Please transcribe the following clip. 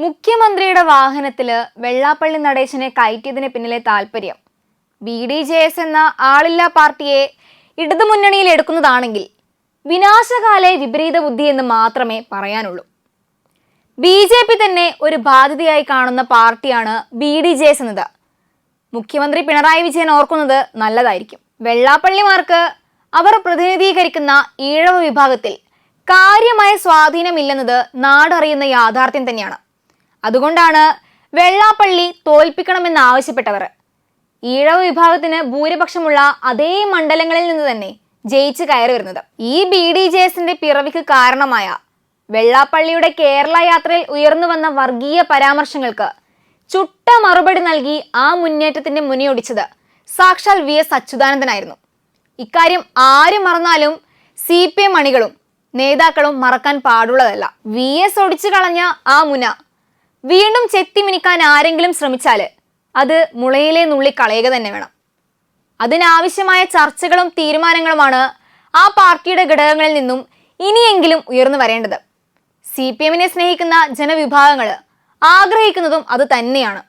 മുഖ്യമന്ത്രിയുടെ വാഹനത്തിൽ വെള്ളാപ്പള്ളി നടേശനെ കയറ്റിയതിന് പിന്നിലെ താല്പര്യം. ബി ഡി ജെ എസ് എന്ന ആളില്ലാ പാർട്ടിയെ ഇടതുമുന്നണിയിൽ എടുക്കുന്നതാണെങ്കിൽ വിനാശകാലെ വിപരീത ബുദ്ധി എന്ന് മാത്രമേ പറയാനുള്ളൂ. ബി ജെ പി തന്നെ ഒരു ബാധ്യതയായി കാണുന്ന പാർട്ടിയാണ് ബി ഡി ജെ എസ് എന്നത്. മുഖ്യമന്ത്രി പിണറായി വിജയൻ ഓർക്കുന്നത് നല്ലതായിരിക്കും. വെള്ളാപ്പള്ളിമാർക്ക് അവർ പ്രതിനിധീകരിക്കുന്ന ഈഴവ വിഭാഗത്തിൽ കാര്യമായ സ്വാധീനമില്ലെന്നത് നാടറിയുന്ന യാഥാർത്ഥ്യം തന്നെയാണ്. അതുകൊണ്ടാണ് വെള്ളാപ്പള്ളി തോൽപ്പിക്കണമെന്ന് ആവശ്യപ്പെട്ടവർ. ഈഴവ വിഭാഗത്തിന് ഭൂരിപക്ഷമുള്ള അതേ മണ്ഡലങ്ങളിൽ നിന്ന് തന്നെ ജയിച്ച് കയറി വരുന്നത്. ഈ ബി ഡി ജെ എസിന്റെ പിറവിക്ക് കാരണമായ വെള്ളാപ്പള്ളിയുടെ കേരള യാത്രയിൽ ഉയർന്നു വന്ന വർഗീയ പരാമർശങ്ങൾക്ക് ചുട്ട മറുപടി നൽകി ആ മുന്നേറ്റത്തിന്റെ മുനിയൊടിച്ചത് സാക്ഷാൽ വി എസ് അച്യുതാനന്ദനായിരുന്നു. ഇക്കാര്യം ആര് മറന്നാലും സി പി എം അണികളും നേതാക്കളും മറക്കാൻ പാടുള്ളതല്ല. വി എസ് ഒടിച്ചു കളഞ്ഞ ആ മുന വീണ്ടും ചെത്തി മിനിക്കാൻ ആരെങ്കിലും ശ്രമിച്ചാൽ അത് മുളയിലെ നുള്ളി കളയുക തന്നെ വേണം. അതിനാവശ്യമായ ചർച്ചകളും തീരുമാനങ്ങളുമാണ് ആ പാർട്ടിയുടെ ഘടകങ്ങളിൽ നിന്നും ഇനിയെങ്കിലും ഉയർന്നു വരേണ്ടത്. സി പി എമ്മിനെ സ്നേഹിക്കുന്ന ജനവിഭാഗങ്ങൾ ആഗ്രഹിക്കുന്നതും അത് തന്നെയാണ്.